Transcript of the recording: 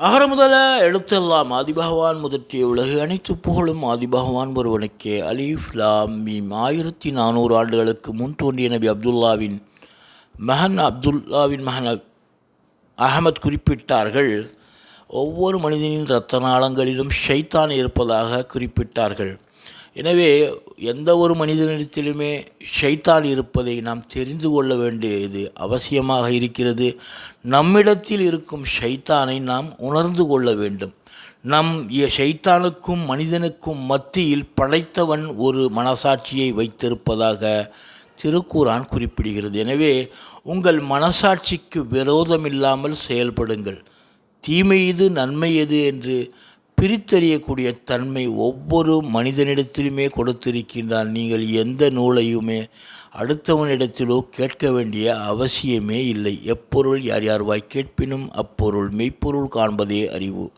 அகர முதல எழுத்தெல்லாம் ஆதிபகவான் முதற்றிய உலகு அனைத்து புகழும் ஆதிபகவான் ஒருவனுக்கே. அலீஃப் லாம் மீம். ஆயிரத்தி நானூறு ஆண்டுகளுக்கு முன் தோன்றிய நபி அப்துல்லாவின் மகன் அப்துல்லாவின் மகன் அகமத் குறிப்பிட்டார்கள். ஒவ்வொரு மனிதனின் இரத்த நாளங்களிலும் ஷைத்தான் இருப்பதாக குறிப்பிட்டார்கள். எனவே எந்த ஒரு மனிதனிடத்திலுமே ஷைத்தான் இருப்பதை நாம் தெரிந்து கொள்ள வேண்டியது அவசியமாக இருக்கிறது. நம்மிடத்தில் இருக்கும் ஷைத்தானை நாம் உணர்ந்து கொள்ள வேண்டும். நம் ஷைத்தானுக்கும் மனிதனுக்கும் மத்தியில் படைத்தவன் ஒரு மனசாட்சியை வைத்திருப்பதாக திருக்கூரான் குறிப்பிடுகிறது. எனவே உங்கள் மனசாட்சிக்கு விரோதமில்லாமல் செயல்படுங்கள். தீமை எது நன்மை எது என்று பிரித்தறியக்கூடிய தன்மை ஒவ்வொரு மனிதனிடத்திலுமே கொடுத்திருக்கின்றான் நீங்கள் எந்த நூலையுமே அடுத்தவனிடத்திலோ கேட்க வேண்டிய அவசியமே இல்லை. எப்பொருள் யார் யார் வாய் கேட்பினும் அப்பொருள் மெய்ப்பொருள் காண்பதே அறிவு.